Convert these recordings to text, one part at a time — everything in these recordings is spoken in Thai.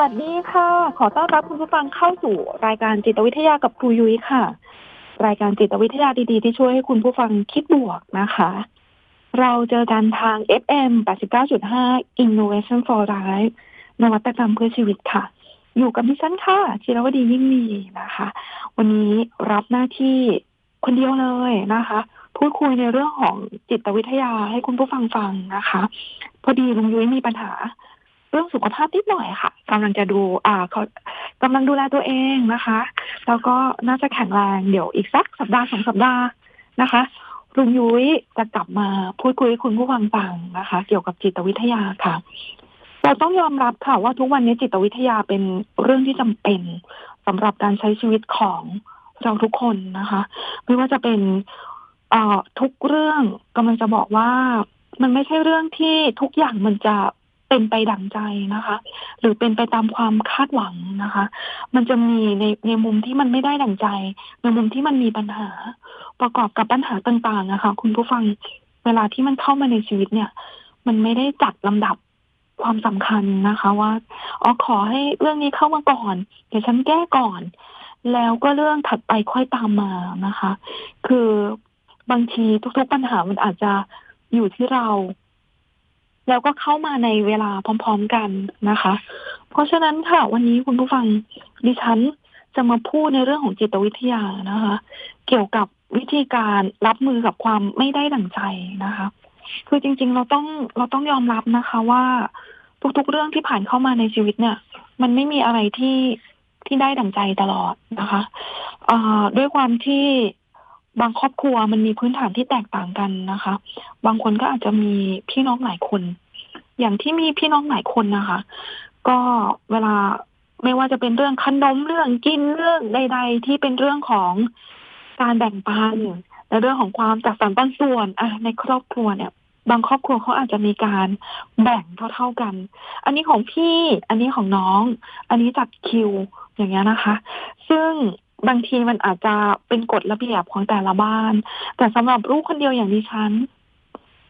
วัสดีค่ะ ขอต้อนรับคุณผู้ฟังเข้าสู่รายการจิตวิทยากับครูยุ้ยค่ะ รายการจิตวิทยาดีๆ ที่ช่วยให้คุณผู้ฟังคิดบวกนะคะ เราเจอกันทาง FM 89.5 Innovation for Life นวัตกรรมเพื่อชีวิตค่ะ อยู่กับดิฉันค่ะจิรวดียิ่งมีนะคะ วันนี้รับหน้าที่คนเดียวเลยนะคะ พูดคุยในเรื่องของจิตวิทยาให้คุณผู้ฟังฟังนะคะ พอดีลุงยุ้ยมีปัญหา รื่องสุขภาพนิดหน่อยค่ะกำลังจะดูอ่าเขากำลังดูแลตัวเองนะคะ แล้วก็น่าจะแข็งแรงเดี๋ยวอีกสักสัปดาห์สองสัปดาห์นะคะลุงยุ้ยจะกลับมาพูดคุยคุณผู้ฟังฟังนะคะ เกี่ยวกับจิตวิทยาค่ะ เราต้องยอมรับค่ะว่าทุกวันนี้จิตวิทยาเป็นเรื่องที่จำเป็นสำหรับการใช้ชีวิตของเราทุกคนนะคะ ไม่ว่าจะเป็นเอ่อทุกเรื่องกำลังจะบอกว่ามันไม่ใช่เรื่องที่ทุกอย่างมันจะ เป็นไปดั่งใจนะคะ หรือเป็นไปตามความคาดหวังนะคะ มันจะมีในในมุมที่มันไม่ได้ดั่งใจ ในมุมที่มันมีปัญหา ประกอบกับปัญหาต่างๆนะคะคุณผู้ฟังเวลาที่มันเข้ามาในชีวิตเนี่ย มันไม่ได้จัดลำดับความสำคัญนะคะว่าอ๋อขอให้เรื่องนี้เข้ามาก่อน เดี๋ยวฉันแก้ก่อน แล้วก็เรื่องถัดไปค่อยตามมานะคะ คือบางทีทุกๆปัญหามันอาจจะอยู่ที่เรา แล้วก็เข้ามาในเวลาพร้อม ๆกันนะคะ เพราะฉะนั้นค่ะวันนี้คุณผู้ฟังดิฉันจะมาพูดในเรื่องของจิตวิทยานะคะ เกี่ยวกับวิธีการรับมือกับความไม่ได้ดั่งใจนะคะ คือจริง ๆ เราต้องเราต้องยอมรับนะคะว่าทุกๆเรื่องที่ผ่านเข้ามาในชีวิตเนี่ย มันไม่มีอะไรที่ที่ได้ดั่งใจตลอดนะคะอ่อด้วยความที่ บางครอบครัวมันมีพื้นฐานที่แตกต่างกันนะคะ บางคนก็อาจจะมีพี่น้องหลายคน อย่างที่มีพี่น้องหลายคนนะคะ ก็เวลาไม่ว่าจะเป็นเรื่องขนมเรื่องกินเรื่องใด ๆ ที่เป็นเรื่องของการแบ่งปันและเรื่องของความจัดสรรปันส่วนอะในครอบครัวเนี่ย บางครอบครัวเขาอาจจะมีการแบ่งเท่าๆกัน อันนี้ของพี่ อันนี้ของน้อง อันนี้จัดคิวอย่างเงี้ยนะคะ ซึ่ง บางทีมันอาจจะเป็นกฎระเบียบของแต่ละบ้าน แต่สำหรับลูกคนเดียวอย่างดิฉัน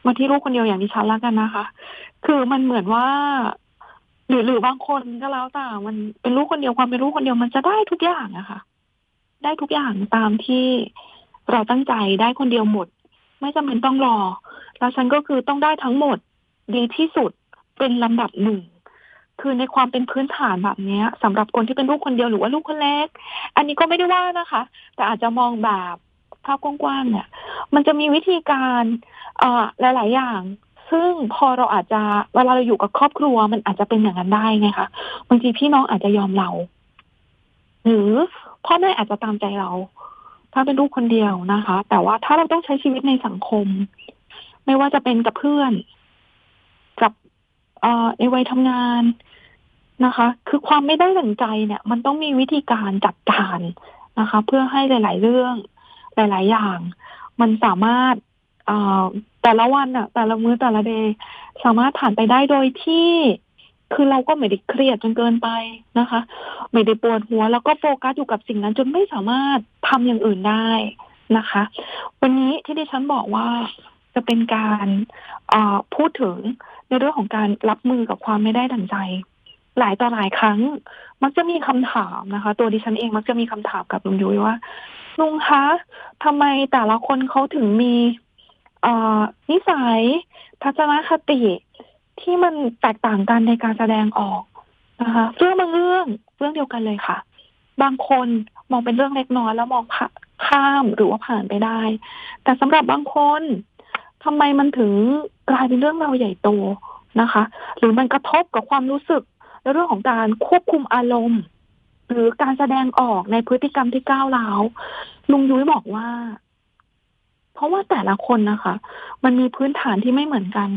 มาที่ลูกคนเดียวอย่างดิฉันแล้วกันนะคะ คือมันเหมือนว่า หรือหรือบางคนก็แล้วแต่มันเป็นลูกคนเดียวความเป็นลูกคนเดียวมันจะได้ทุกอย่างอะค่ะได้ทุกอย่างตามที่เราตั้งใจได้คนเดียวหมด ไม่จำเป็นต้องรอ แล้วฉันก็คือต้องได้ทั้งหมด ดีที่สุดเป็นลำดับหนึ่ง คือในความเป็นพื้นฐานแบบนี้สำหรับคนที่เป็นลูกคนเดียวหรือว่าลูกคนเล็ก อันนี้ก็ไม่ได้ว่านะคะ แต่อาจจะมองแบบภาพกว้างๆเนี่ย มันจะมีวิธีการเอ่อหลาย ๆ อย่าง ซึ่งพอเราอาจจะเวลาเราอยู่กับครอบครัว มันอาจจะเป็นอย่างนั้นได้ไงคะบางทีพี่น้องอาจจะยอมเรา หรือพ่อแม่อาจจะตามใจเรา ถ้าเป็นลูกคนเดียวนะคะ แต่ว่าถ้าเราต้องใช้ชีวิตในสังคม ไม่ว่าจะเป็นกับเพื่อน กับเอ่อในวัยทำงาน นะคะ คือความไม่ได้ดั่งใจเนี่ย มันต้องมีวิธีการจัดการนะคะ เพื่อให้หลาย ๆ เรื่อง หลาย ๆ อย่าง มันสามารถแต่ละวันอะแต่ละมื้อแต่ละเดย์สามารถผ่านไปได้โดยที่ คือเราก็ไม่ได้เครียดจนเกินไปนะคะ ไม่ได้ปวดหัว แล้วก็โฟกัสอยู่กับสิ่งนั้นจนไม่สามารถทำอย่างอื่นได้นะคะ วันนี้ที่ดิฉันบอกว่าจะเป็นการพูดถึงในเรื่องของการรับมือกับความไม่ได้ดั่งใจ หลายต่อหลายครั้ง มักจะมีคำถามนะคะ ตัวดิฉันเองมักจะมีคำถามกับลุงยุ้ยว่าลุงคะทำไมแต่ละคนเขาถึงมีอนิสัยทัศนคติที่มันแตกต่างกันในการแสดงออกนะคะเรื่องบางเรื่องเรื่องเดียวกันเลยค่ะ บางคนมองเป็นเรื่องเล็กน้อยแล้วมองข้ามหรือว่าผ่านไปได้ แต่สำหรับบางคนทำไมมันถึงกลายเป็นเรื่องเราใหญ่โตนะคะ หรือมันกระทบกับความรู้สึก ในเรื่องของการควบคุมอารมณ์ หรือการแสดงออกในพฤติกรรมที่ก้าวร้าวลุงยุ้ยบอกว่า เพราะว่าแต่ละคนนะคะ มันมีพื้นฐานที่ไม่เหมือนกัน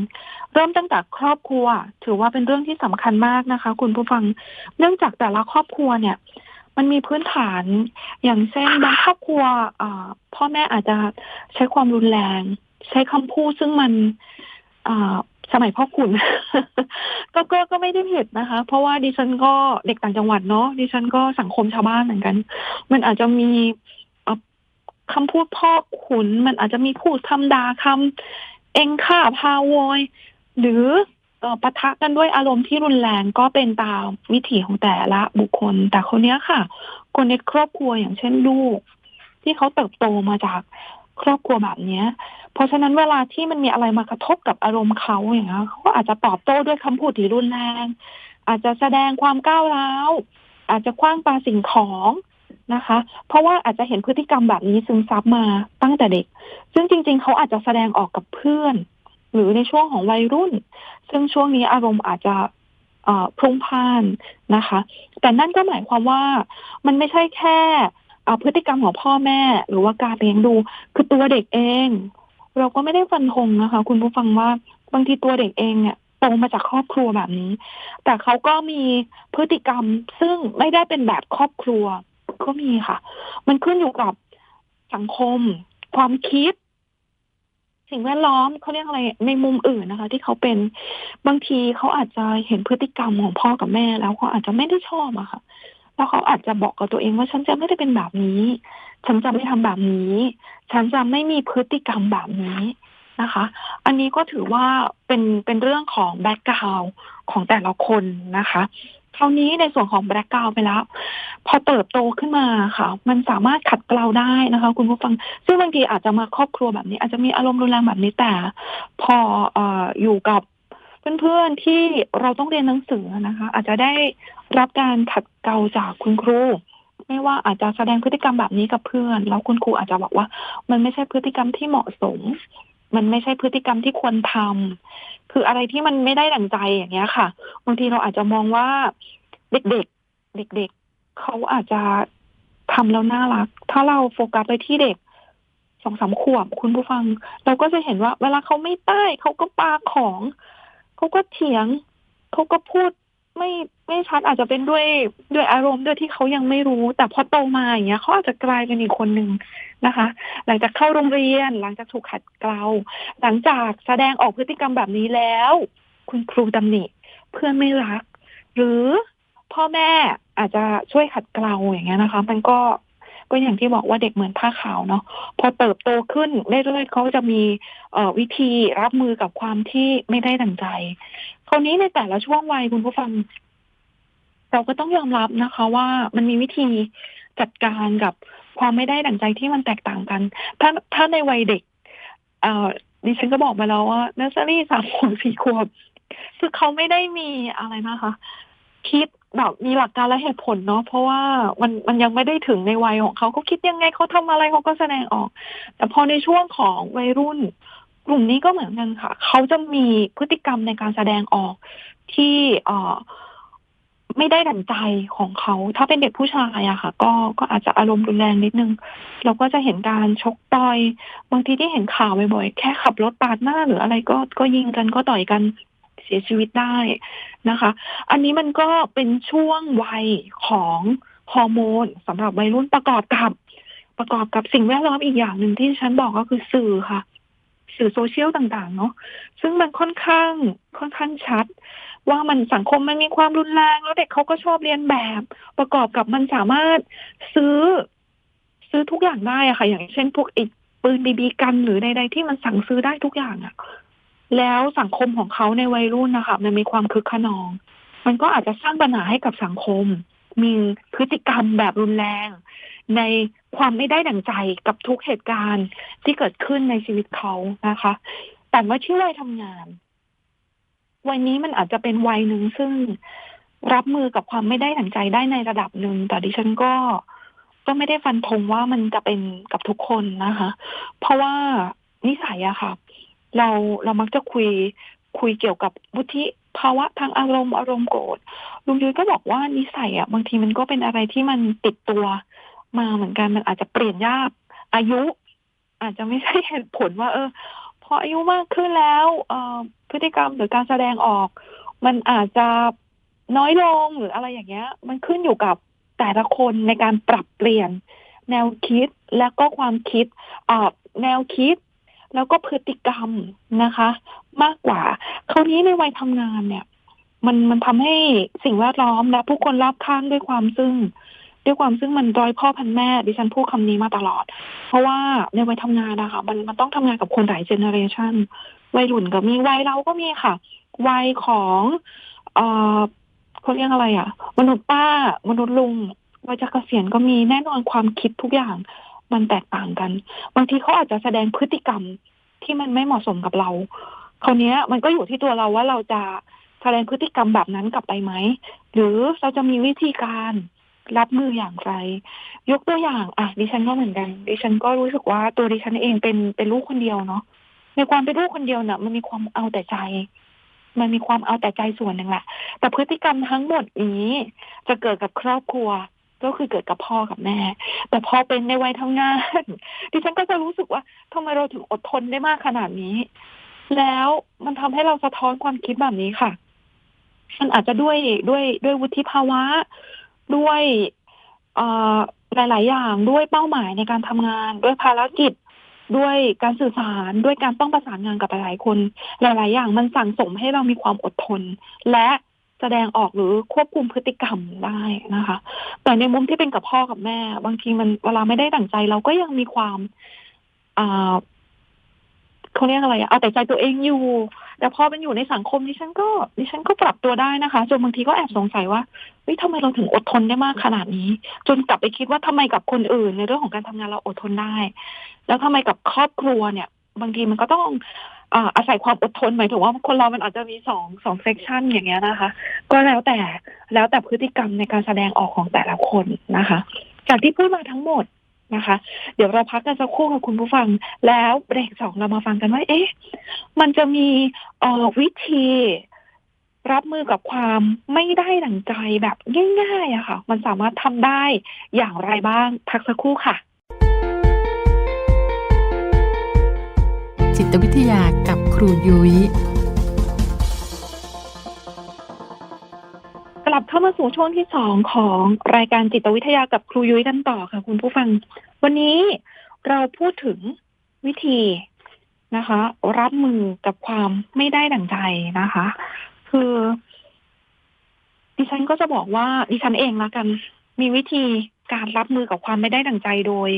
เริ่มตั้งแต่ครอบครัว ถือว่าเป็นเรื่องที่สำคัญมากนะคะ คุณผู้ฟังเนื่องจากแต่ละครอบครัวเนี่ย มันมีพื้นฐานอย่างเช่นบางครอบครัวพ่อแม่อาจจะใช้ความรุนแรง ใช้คำพูดซึ่งมัน สมัยพ่อคุณก็ก็ก็ไม่ได้ผิดนะคะ เพราะว่าดิฉันก็เด็กต่างจังหวัดเนาะดิฉันก็สังคมชาวบ้านเหมือนกัน มันอาจจะมีเอ่อคำพูดพ่อขุน มันอาจจะมีพูดคำด่าคำเองข่าพาโวยหรือเอ่อปะทะกันด้วยอารมณ์ที่รุนแรงก็เป็นตามวิถีของแต่ละบุคคล แต่คนเนี้ยค่ะ คนในครอบครัวอย่างเช่นลูก ที่เขาเติบโตมาจาก ครอบครัวแบบเนี้ย เพราะฉะนั้นเวลาที่มันมีอะไรมากระทบกับอารมณ์เขาอย่างเงี้ยเขาอาจจะตอบโต้ด้วยคำพูดที่รุนแรง อาจจะแสดงความก้าวร้าว อาจจะคว้างปาสิ่งของนะคะ เพราะว่าอาจจะเห็นพฤติกรรมแบบนี้ซึมซับมาตั้งแต่เด็ก ซึ่งจริง ๆ เขาอาจจะแสดงออกกับเพื่อน หรือในช่วงของวัยรุ่น ซึ่งช่วงนี้อารมณ์อาจจะอ่อพรุ่งพ่านนะคะ แต่นั่นก็หมายความว่ามันไม่ใช่แค่ พฤติกรรมของพ่อแม่ หรือว่าการเลี้ยงดู คือตัวเด็กเอง เราก็ไม่ได้ฟันธงนะคะ คุณผู้ฟังว่าบางทีตัวเด็กเองเนี่ยโตมาจากครอบครัวแบบนี้ แต่เขาก็มีพฤติกรรมซึ่งไม่ได้เป็นแบบครอบครัว ก็มีค่ะ มันขึ้นอยู่กับสังคม ความคิด สิ่งแวดล้อมเขาเรียกอะไรในมุมอื่นนะคะ ที่เขาเป็นบางทีเขาอาจจะเห็นพฤติกรรมของพ่อกับแม่ แล้วเขาอาจจะไม่ได้ชอบอะค่ะ แล้วเขาอาจจะบอกกับตัวเองว่าฉันจะไม่ได้เป็นแบบนี้ ฉันจะไม่ทำแบบนี้ ฉันจะไม่มีพฤติกรรมแบบนี้นะคะ อันนี้ก็ถือว่าเป็นเป็นเรื่องของแบ็กกราวของแต่ละคนนะคะคราวนี้ในส่วนของแบ็กกราวไปแล้ว พอเติบโตขึ้นมาค่ะ มันสามารถขัดเกลาได้นะคะ คุณผู้ฟัง ซึ่งบางทีอาจจะมาครอบครัวแบบนี้ อาจจะมีอารมณ์รุนแรงแบบนี้แต่ พออออยู่กับ เพื่อนๆที่เราต้องเรียนหนังสือนะคะ อาจจะได้รับการขัดเกลาจากคุณครู ไม่ว่าอาจจะแสดงพฤติกรรมแบบนี้กับเพื่อน แล้วคุณครูอาจจะบอกว่า มันไม่ใช่พฤติกรรมที่เหมาะสม มันไม่ใช่พฤติกรรมที่ควรทำคืออะไรที่มันไม่ได้ดั่งใจอย่างเงี้ยค่ะบางทีเราอาจจะมองว่าเด็กๆเด็ก ๆเขาอาจจะทำแล้วน่ารัก ถ้าเราโฟกัสไปที่เด็กสองสามขวบคุณผู้ฟัง เราก็จะเห็นว่า เวลาเขาไม่ใต้เขาก็ปาของ เขาก็เถียงเขาก็พูดไม่ไม่ชัดอาจจะเป็นด้วยด้วยอารมณ์ด้วยที่เขายังไม่รู้ แต่พอโตมาอย่างเงี้ยเขาอาจจะกลายเป็นอีกคนหนึ่งนะคะ หลังจากเข้าโรงเรียน หลังจากถูกขัดเกลาหลังจากแสดงออกพฤติกรรมแบบนี้แล้ว คุณครูตำหนิเพื่อนไม่รัก หรือพ่อแม่อาจจะช่วยขัดเกลาอย่างเงี้ยนะคะ มันก็ ก็อย่างที่บอกว่าเด็กเหมือนผ้าขาวเนาะพอเติบโตขึ้นเรื่อยๆเขาจะมีเออวิธีรับมือกับความที่ไม่ได้ดังใจ คราวนี้ในแต่ละช่วงวัยคุณผู้ฟัง เราก็ต้องยอมรับนะคะ ว่ามันมีวิธีจัดการกับความไม่ได้ดังใจที่มันแตกต่างกัน ถ้าถ้าในวัยเด็กเออดิฉันก็บอกไปแล้วว่าเนอร์เซอรี่สามขวบสี่ขวบคือเขาไม่ได้มีอะไรนะคะ คิด แบบมีหลักการและเหตุผลเนาะเพราะว่ามันมันยังไม่ได้ถึงในวัยของเขาเขาคิดยังไงเขาทำอะไรเขาก็แสดงออก แต่พอในช่วงของวัยรุ่น กลุ่มนี้ก็เหมือนกันค่ะ เขาจะมีพฤติกรรมในการแสดงออกที่เอ่อไม่ได้ดั่งใจของเขา ถ้าเป็นเด็กผู้ชายอะค่ะ ก็ก็อาจจะอารมณ์รุนแรงนิดนึง เราก็จะเห็นการชกต่อย บางทีที่เห็นข่าวบ่อยๆ แค่ขับรถปาดหน้าหรืออะไรก็ก็ยิงกันก็ต่อยกัน สียชีวิตได้นะคะ อันนี้มันก็เป็นช่วงวัยของฮอร์โมนสำหรับวัยรุ่นประกอบกับ ประกอบกับสิ่งแวดล้อมอีกอย่างหนึ่งที่ฉันบอกก็คือสื่อค่ะ สื่อโซเชียลต่างๆ เนาะซึ่งมันค่อนข้างค่อนข้างชัด ว่ามันสังคมมันมีความรุนแรง แล้วเด็กเขาก็ชอบเรียนแบบ ประกอบกับมันสามารถซื้อ ซื้อทุกอย่างได้อะค่ะ อย่างเช่นพวกไอ้ปืนบีบีกันหรือใดๆที่มันสั่งซื้อได้ทุกอย่างอะ แล้วสังคมของเขาในวัยรุ่นนะคะ มันมีความคึกขนอง มันก็อาจจะสร้างปัญหาให้กับสังคม มีพฤติกรรมแบบรุนแรง ในความไม่ได้ดั่งใจกับทุกเหตุการณ์ที่เกิดขึ้นในชีวิตเขานะคะ แต่ว่าที่อวัยทำงาน วัยนี้มันอาจจะเป็นวัยหนึ่งซึ่งรับมือกับความไม่ได้ดั่งใจได้ในระดับหนึ่ง แต่ดิฉันก็ก็ไม่ได้ฟันธงว่ามันจะเป็นกับทุกคนนะคะ เพราะว่านิสัยอะค่ะ เราเรามักจะคุยคุยเกี่ยวกับวุฒิภาวะทางอารมณ์อารมณ์โกรธลุงยุ้ยก็บอกว่านิสัยอะบางทีมันก็เป็นอะไรที่มันติดตัวมาเหมือนกันมันอาจจะเปลี่ยนยากอายุ อาจจะไม่ใช่เหตุผลว่า เออพออายุมากขึ้นแล้ว เออพฤติกรรมหรือการแสดงออก มันอาจจะน้อยลงหรืออะไรอย่างเงี้ย มันขึ้นอยู่กับแต่ละคนในการปรับเปลี่ยน แนวคิดและก็ความคิดแนวคิด แล้วก็พฤติกรรมนะคะ มากกว่า คราวนี้ในวัยทำงานเนี่ย มันมันทำให้สิ่งแวดล้อมและผู้คนรอบข้างด้วยความซึ่ง ด้วยความซึ่งมันร้อยพ่อพันแม่ ดิฉันพูดคำนี้มาตลอด เพราะว่าในวัยทำงานนะคะมันมันต้องทำงานกับคนหลายเจเนอเรชันวัยรุ่นก็มีวัยเราก็มีค่ะ วัยของเอ่อเขาเรียกอะไรอะ มนุษย์ป้า มนุษย์ลุงวัยจะเกษียณก็มีแน่นอนความคิดทุกอย่าง มันแตกต่างกัน บางทีเขาอาจจะแสดงพฤติกรรมที่มันไม่เหมาะสมกับเราคราวนี้มันก็อยู่ที่ตัวเราว่าเราจะแสดงพฤติกรรมแบบนั้นกลับไปไหม หรือเราจะมีวิธีการรับมืออย่างไร ยกตัวอย่าง อะ ดิฉันก็เหมือนกัน ดิฉันก็รู้สึกว่าตัวดิฉันเองเป็นเป็นลูกคนเดียวเนาะในความเป็นลูกคนเดียวเน่ะ มันมีความเอาแต่ใจ มันมีความเอาแต่ใจส่วนหนึ่งแหละแต่พฤติกรรมทั้งหมดนี้จะเกิดกับครอบครัว ก็คือเกิดกับพ่อกับแม่ แต่พอเป็นในวัยทำงาน ดิฉันก็จะรู้สึกว่าทำไมเราถึงอดทนได้มากขนาดนี้ แล้วมันทำให้เราสะท้อนความคิดแบบนี้ค่ะ มันอาจจะด้วยด้วยด้วยวุฒิภาวะ ด้วยอ่อหลาย ๆ อย่างด้วยเป้าหมายในการทำงาน ด้วยภารกิจ ด้วยการสื่อสาร ด้วยการต้องประสานงานกับหลายๆคน หลาย ๆ อย่างมันสั่งสมให้เรามีความอดทน และ แสดงออกหรือควบคุมพฤติกรรมได้นะคะ แต่ในมุมที่เป็นกับพ่อกับแม่ บางทีมันเวลาไม่ได้ดั่งใจเราก็ยังมีความอ่าเขาเรียกอะไรอะเอาแต่ใจตัวเองอยู่ แต่พอเป็นอยู่ในสังคมดิฉันก็ดิฉันก็ปรับตัวได้นะคะจนบางทีก็แอบสงสัยว่าเฮ้ยทำไมเราถึงอดทนได้มากขนาดนี้ จนกลับไปคิดว่าทำไมกับคนอื่น ในเรื่องของการทำงานเราอดทนได้ แล้วทำไมกับครอบครัวเนี่ย บางทีมันก็ต้อง อ่าอาศัยความอดทนหมายถึงว่าคนเรามันอาจจะมีสองสองเซกชันอย่างเงี้ยนะคะ ก็แล้วแต่แล้วแต่พฤติกรรมในการแสดงออกของแต่ละคนนะคะ จากที่พูดมาทั้งหมดนะคะ เดี๋ยวเราพักกันสักครู่กับคุณผู้ฟัง แล้วเบรกสองเรามาฟังกันว่าเอ๊ะมันจะมีออวิธีรับมือกับความไม่ได้ดั่งใจแบบง่ายๆอะค่ะ มันสามารถทำได้อย่างไรบ้างพักสักครู่ค่ะ จิตวิทยากับครูยุย้ย กลับเข้ามาสู่ช่วงที่สองของรายการจิตวิทยากับครูยุ้ยกันต่อค่ะคุณผู้ฟัง วันนี้เราพูดถึงวิธีนะคะ รับมือกับความไม่ได้ดั่งใจนะคะ คือ ดิฉันก็จะบอกว่าดิฉันเองละกัน มีวิธีการรับมือกับความไม่ได้ดั่งใจโดย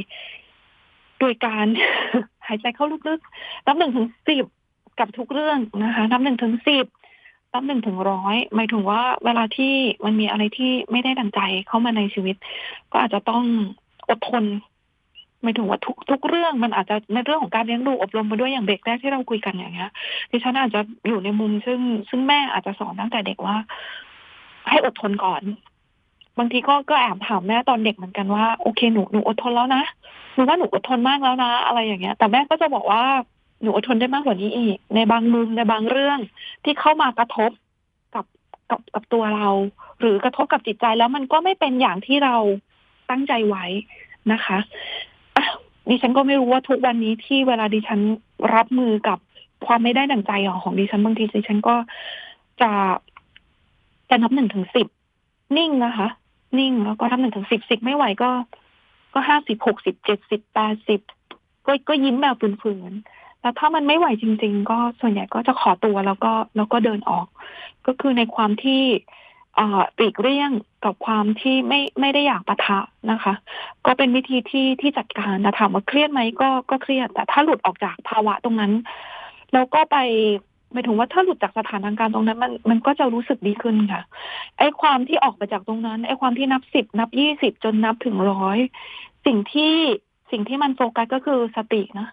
โดยการ หายใจเข้าลึกๆนับหนึ่งถึงสิบกับทุกเรื่องนะคะนับหนึ่งถึงสิบนับหนึ่งถึงร้อยหมายถึงว่าเวลาที่มันมีอะไรที่ไม่ได้ดังใจเข้ามาในชีวิต ก็อาจจะต้องอดทนหมายถึงว่าทุกทุกเรื่องมันอาจจะในเรื่องของการเลี้ยงดูอบรมมาด้วยอย่างเบรกแรกที่เราคุยกันอย่างเงี้ยดิฉันอาจจะอยู่ในมุมซึ่งซึ่งแม่อาจจะสอนตั้งแต่เด็กว่า ให้อดทนก่อน บางทีก็ก็แอบถามแม่ตอนเด็กเหมือนกันว่าโอเคหนูหนูอดทนแล้วนะหนูว่าหนูอดทนมากแล้วนะ อะไรอย่างเงี้ย แต่แม่ก็จะบอกว่าหนูอดทนได้มากกว่านี้อีก ในบางมุมในบางเรื่องที่เข้ามากระทบกับกับกับตัวเรา หรือกระทบกับจิตใจแล้วมันก็ไม่เป็นอย่างที่เราตั้งใจไว้นะคะะดิฉันก็ไม่รู้ว่าทุกวันนี้ที่เวลาดิฉันรับมือกับความไม่ได้ดังใจของดิฉันบางทีดิฉันก็จะจะนับหนึ่งถึงสิบนิ่งนะคะ นิ่ง แล้วก็นับหนึ่งถึงสิบสิบไม่ไหวก็ ก็ห้าสิบหกสิบเจ็ดสิบแปดสิบก็ก็ยิ้มแบบฝืนๆแล้วถ้ามันไม่ไหวจริง ๆ ก็ส่วนใหญ่ก็จะขอตัวแล้วก็แล้วก็เดินออก ก็คือในความที่อ่าปลีกเลี่ยงกับความที่ไม่ไม่ได้อยากปะทะนะคะ ก็เป็นวิธีที่ที่จัดการแต่ถามว่าเครียดไหมก็ก็เครียด แต่ถ้าหลุดออกจากภาวะตรงนั้น แล้วก็ไป หมายถึงว่าถ้าหลุดจากสถานการณ์ตรงนั้นมันมันก็จะรู้สึกดีขึ้นค่ะ ไอ้ความที่ออกไปจากตรงนั้น ไอ้ความที่นับสิบนับยี่สิบจนนับถึงร้อยสิ่งที่สิ่งที่มันโฟกัสก็คือสตินะ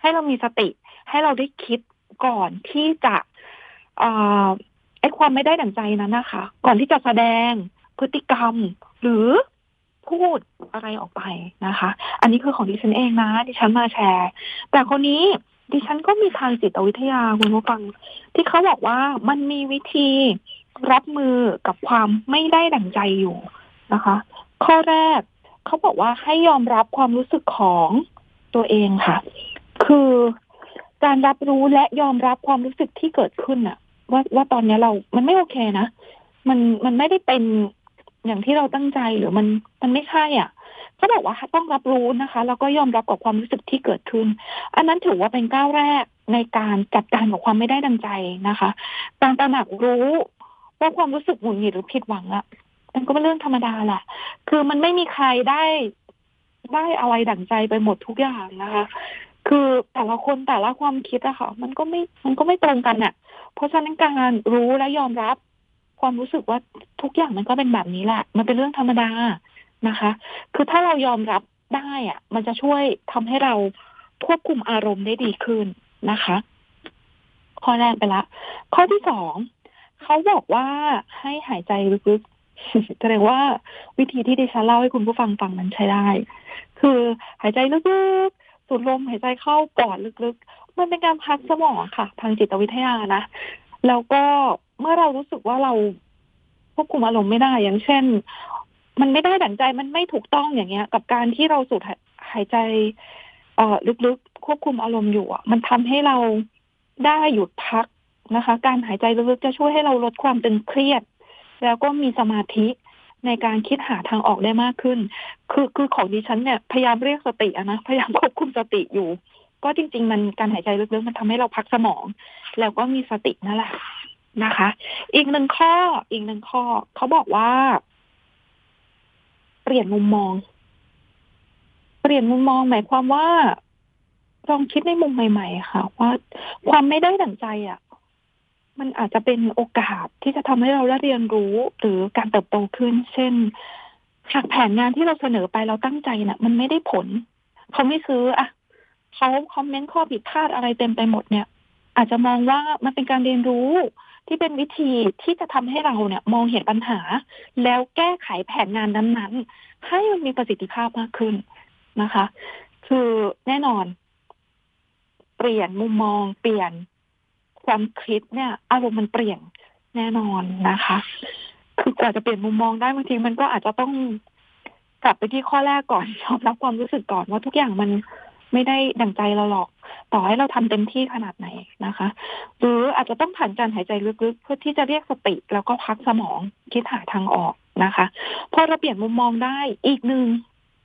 ให้เรามีสติ ให้เราได้คิดก่อนที่จะเอ่อไอ้ความไม่ได้ดั่งใจนั้นนะคะ ก่อนที่จะแสดงพฤติกรรมหรือพูดอะไรออกไปนะคะ อันนี้คือของดิฉันเองนะดิฉันมาแชร์ แต่คนนี้ ดิฉันก็มีทางจิตวิทยาคุณผู้ฟัง ที่เขาบอกว่ามันมีวิธีรับมือกับความไม่ได้ดั่งใจอยู่นะคะ ข้อแรกเขาบอกว่าให้ยอมรับความรู้สึกของตัวเองค่ะ คือการรับรู้และยอมรับความรู้สึกที่เกิดขึ้นอะว่าว่าตอนนี้เรา มันไม่โอเคนะ มันมันไม่ได้เป็นอย่างที่เราตั้งใจหรือมันมันไม่ใช่อะ เขาบอกว่าต้องรับรู้นะคะ แล้วก็ยอมรับกับความรู้สึกที่เกิดขึ้น อันนั้นถือว่าเป็นก้าวแรกในการจัดการกับความไม่ได้ดังใจนะคะการตระหนักรู้ว่าความรู้สึกหงุดหงิดหรือผิดหวังอะมันก็เป็นเรื่องธรรมดาแหละคือมันไม่มีใครได้ได้อะไรดั่งใจไปหมดทุกอย่างนะคะ คือแต่ละคนแต่ละความคิดอะค่ะ มันก็ไม่มันก็ไม่ตรงกันอะเพราะฉะนั้นการรู้และยอมรับ ความรู้สึกว่าทุกอย่างมันก็เป็นแบบนี้แหละ มันเป็นเรื่องธรรมดา นะคะ คือถ้าเรายอมรับได้อะมันจะช่วยทำให้เราควบคุมอารมณ์ได้ดีขึ้นนะคะ ข้อแรกไปละ ข้อที่สองเขาบอกว่าให้หายใจลึกๆแสดงว่าวิธีที่ดิฉันเล่าให้คุณผู้ฟังฟังนั้นใช้ได้ คือหายใจลึกๆสูดลมหายใจเข้าปอดลึกๆ มันเป็นการพักสมองค่ะ ทางจิตวิทยานะ แล้วก็เมื่อเรารู้สึกว่าเราควบคุมอารมณ์ไม่ได้ อย่างเช่น มันไม่ได้ดั่งใจมันไม่ถูกต้องอย่างเงี้ย กับการที่เราสูดหายใจ เอ่อลึกๆควบคุมอารมณ์อยู่อะมันทำให้เราได้หยุดพักนะคะ การหายใจลึกๆจะช่วยให้เราลดความตึงเครียด แล้วก็มีสมาธิในการคิดหาทางออกได้มากขึ้น คือคือของดิฉันเนี่ยพยายามเรียกสติอะนะพยายามควบคุมสติอยู่ ก็จริง ๆ มันการหายใจลึกๆมันทำให้เราพักสมอง แล้วก็มีสตินั่นแหละนะคะ อีกหนึ่งข้ออีกหนึ่งข้อ เขาบอกว่า ลี่ยนมุมมอง เปลี่ยนมุมมองหมายความว่าลองคิดในมุมใหม่ ๆ ค่ะ ว่าความไม่ได้ดั่งใจอะ มันอาจจะเป็นโอกาสที่จะทำให้เราได้เรียนรู้หรือการเติบโตขึ้น เช่นหากแผนงานที่เราเสนอไปเราตั้งใจน่ะ มันไม่ได้ผล เขาไม่ซื้ออะเขาคอมเมนต์ข้อผิดพลาดอะไรเต็มไปหมดเนี่ย อาจจะมองว่ามันเป็นการเรียนรู้ ที่เป็นวิธีที่จะทำให้เราเนี่ยมองเห็นปัญหา แล้วแก้ไขแผนงานนั้นๆ ให้มันมีประสิทธิภาพมากขึ้นนะคะ คือแน่นอน เปลี่ยนมุมมอง เปลี่ยนความคิดเนี่ย อารมณ์มันเปลี่ยนแน่นอนนะคะ คือกว่าจะเปลี่ยนมุมมองได้บางทีมันก็อาจจะต้องกลับไปที่ข้อแรกก่อนยอมรับความรู้สึกก่อนว่าทุกอย่างมัน ไม่ได้ดั่งใจเราหรอก ต่อให้เราทำเต็มที่ขนาดไหนนะคะ หรืออาจจะต้องผ่านการหายใจลึกๆ เพื่อที่จะเรียกสติแล้วก็พักสมองคิดหาทางออกนะคะพอเราเปลี่ยนมุมมองได้อีกหนึ่ง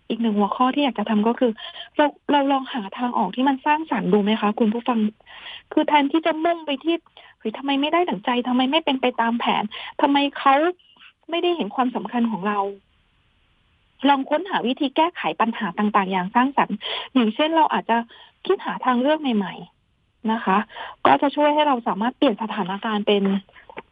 อีกหนึ่งหัวข้อที่อยากจะทำก็คือ เราเราลองหาทางออกที่มันสร้างสรรค์ดูไหมคะ คุณผู้ฟัง คือแทนที่จะมุ่งไปที่เฮ้ยทำไมไม่ได้ดั่งใจทำไมไม่เป็นไปตามแผนทำไมเขาไม่ได้เห็นความสำคัญของเรา ลองค้นหาวิธีแก้ไขปัญหาต่างๆ อย่างสร้างสรรค์อย่างเช่นเราอาจจะคิดหาทางเลือกใหม่ ๆนะคะ ก็จะช่วยให้เราสามารถเปลี่ยนสถานการณ์เป็น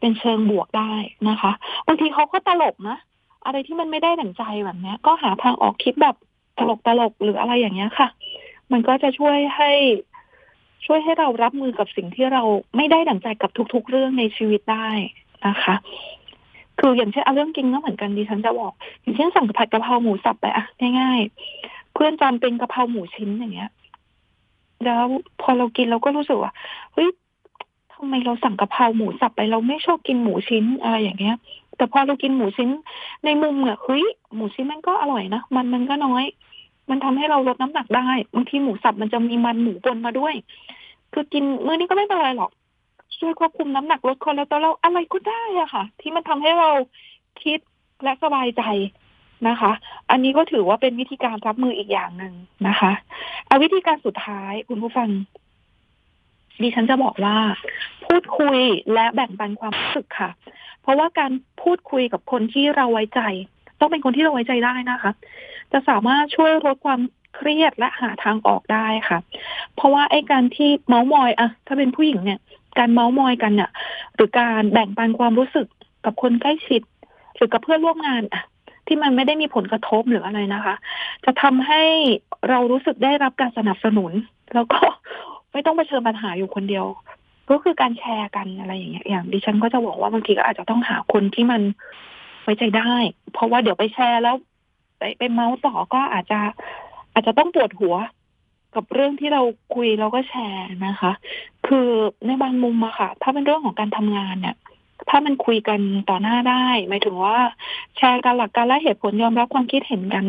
เป็นเชิงบวกได้นะคะบางทีเขาก็ตลกนะ อะไรที่มันไม่ได้ดั่งใจแบบนี้ก็หาทางออกคิดแบบตลกตลกหรืออะไรอย่างเงี้ยค่ะ มันก็จะช่วยให้ ช่วยให้เรารับมือกับสิ่งที่เราไม่ได้ดั่งใจกับทุก ๆ เรื่องในชีวิตได้นะคะ คืออย่างเช่นเอาเรื่องกินก็เหมือนกันดิฉันจะบอก อย่างเช่นสั่งผัดกะเพราหมูสับไปอะง่ายๆ เพื่อนจำเป็นกะเพราหมูชิ้นอย่างเงี้ย แล้วพอเรากินเราก็รู้สึกว่าเฮ้ยทำไมเราสั่งกะเพราหมูสับไปเราไม่ชอบกินหมูชิ้นอะไรอย่างเงี้ย แต่พอเรากินหมูชิ้นในมุมอะเฮ้ยหมูชิ้นมันก็อร่อยนะมันมันก็น้อย มันทำให้เราลดน้ำหนักได้บางทีหมูสับมันจะมีมันหมูปนมาด้วย คือกินมื้อนี้ก็ไม่เป็นไรหรอก ช่วยควบคุมน้ำหนักลดคอเลสเตอรอลอะไรก็ได้อะค่ะ ที่มันทำให้เราคิดและสบายใจนะคะ อันนี้ก็ถือว่าเป็นวิธีการรับมืออีกอย่างหนึ่งนะคะเอาวิธีการสุดท้ายคุณผู้ฟังดิฉันจะบอกว่า พูดคุยและแบ่งปันความรู้สึกค่ะ เพราะว่าการพูดคุยกับคนที่เราไว้ใจ ต้องเป็นคนที่เราไว้ใจได้นะคะ จะสามารถช่วยลดความเครียดและหาทางออกได้ค่ะ เพราะว่าไอ้การที่เมาส์มอยอะถ้าเป็นผู้หญิงเนี่ย การเมาส์มอยกันเนี่ยหรือการแบ่งปันความรู้สึกกับคนใกล้ชิด หรือกับเพื่อนร่วมงานอะที่มันไม่ได้มีผลกระทบหรืออะไรนะคะ จะทำให้เรารู้สึกได้รับการสนับสนุน แล้วก็ไม่ต้องเผชิญปัญหาอยู่คนเดียว ก็คือการแชร์กันอะไรอย่างเงี้ยอย่างดิฉันก็จะบอกว่าบางทีก็อาจจะต้องหาคนที่มันไว้ใจได้ เพราะว่าเดี๋ยวไปแชร์แล้ว ไปไปเมาส์ต่อก็อาจจะอาจจะต้องปวดหัว กับเรื่องที่เราคุยเราก็แชร์นะคะ คือในบางมุมอะค่ะ ถ้าเป็นเรื่องของการทำงานเนี่ย ถ้ามันคุยกันต่อหน้าได้หมายถึงว่า แชร์กันหลักการและเหตุผลยอมรับความคิดเห็นกัน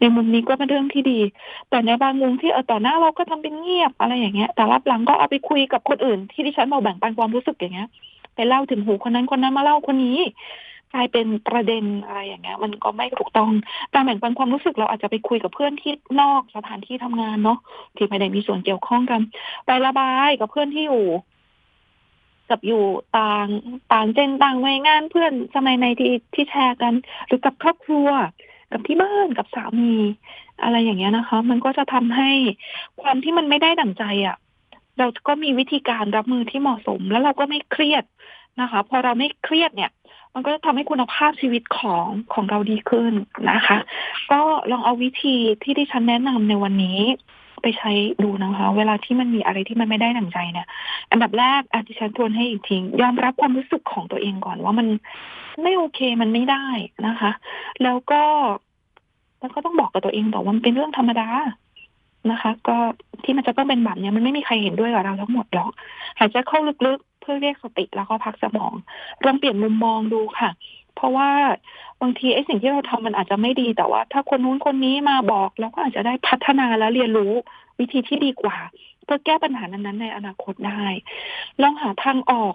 ในมุมนี้ก็เป็นเรื่องที่ดี แต่ในบางมุมที่เออต่อหน้าเราก็ทำเป็นเงียบอะไรอย่างเงี้ย แต่รับหลังก็เอาไปคุยกับคนอื่น ที่ดิฉันบอกแบ่งปันความรู้สึกอย่างเงี้ยไปเล่าถึงหูคนนั้นคนนั้นมาเล่าคนนี้ กลายเป็นประเด็นอะไรอย่างเงี้ย มันก็ไม่ถูกต้องการแบ่งปันความรู้สึกเราอาจจะไปคุยกับเพื่อนที่นอกสถานที่ทำงานเนาะที่ไม่ได้มีส่วนเกี่ยวข้องกัน ไประบายกับเพื่อนที่อยู่กับอยู่ต่างต่างเจนต่างวัยงานเพื่อนสมัยในที่ที่แชร์กัน หรือกับครอบครัว กับที่บ้านกับสามี อะไรอย่างเงี้ยนะคะ มันก็จะทำให้ความที่มันไม่ได้ดั่งใจอะ่ะ เราก็มีวิธีการรับมือที่เหมาะสม แล้วเราก็ไม่เครียดนะคะ พอเราไม่เครียดเนี่ย มันก็จะทำให้คุณภาพชีวิตของของเราดีขึ้นนะคะ ก็ลองเอาวิธีที่ที่ฉันแนะนำในวันนี้ไปใช้ดูนะคะ เวลาที่มันมีอะไรที่มันไม่ได้ดั่งใจเนี่ย อันดับแรกอาจจะฉันทวนให้อีกทียอมรับความรู้สึกของตัวเองก่อนว่ามันไม่โอเคมันไม่ได้นะคะ แล้วก็แล้วก็ต้องบอกกับตัวเองต่อว่ามันเป็นเรื่องธรรมดานะคะ ก็ที่มันจะต้องเป็นแบบเนี้ยมันไม่มีใครเห็นด้วยกับเราทั้งหมดหรอกหายใจเข้าลึก พื่อเรียกสติแล้วก็พักสมองลองเปลี่ยนมุมมองดูค่ะ เพราะว่าบางทีไอ้สิ่งที่เราทำมันอาจจะไม่ดีแต่ว่า ถ้าคนนู้นคนนี้มาบอกเราก็อาจจะได้พัฒนาและเรียนรู้วิธีที่ดีกว่า เพื่อแก้ปัญหานั้นๆในอนาคตได้ ลองหาทางออก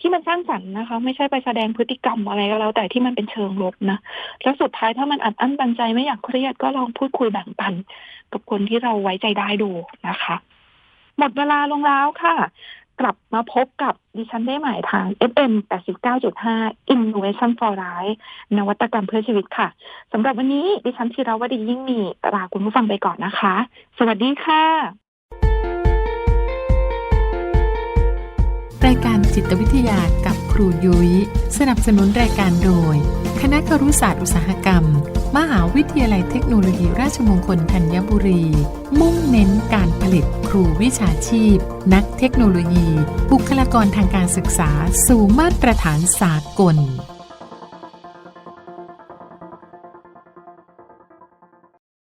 ที่มันสร้างสรรค์นะคะ ไม่ใช่ไปแสดงพฤติกรรมอะไรก็แล้ว แต่ที่มันเป็นเชิงลบนะแล้วสุดท้ายถ้ามันอัดอั้นตันใจไม่อยากเครียดก็ลองพูดคุยแบ่งปัน กับคนที่เราไว้ใจได้ดูนะคะ หมดเวลาลงแล้วค่ะ กลับมาพบกับดิฉันได้ใหม่ทาง FM 89.5 Innovation for Life นวัตกรรมเพื่อชีวิตค่ะสำหรับวันนี้ดิฉันธีรวดียิ่งมีลาคุณผู้ฟังไปก่อนนะคะ สวัสดีค่ะ รายการจิตวิทยากับครูยุย้ยสนับสนุนรายการโดย คณะครุศาสตร์อุตสาหกรรม มหาวิทยาลัยเทคโนโลยีราชมงคลธัญบุรี มุ่งเน้นการผลิตครูวิชาชีพ นักเทคโนโลยี บุคลากรทางการศึกษาสู่มาตรฐานสากล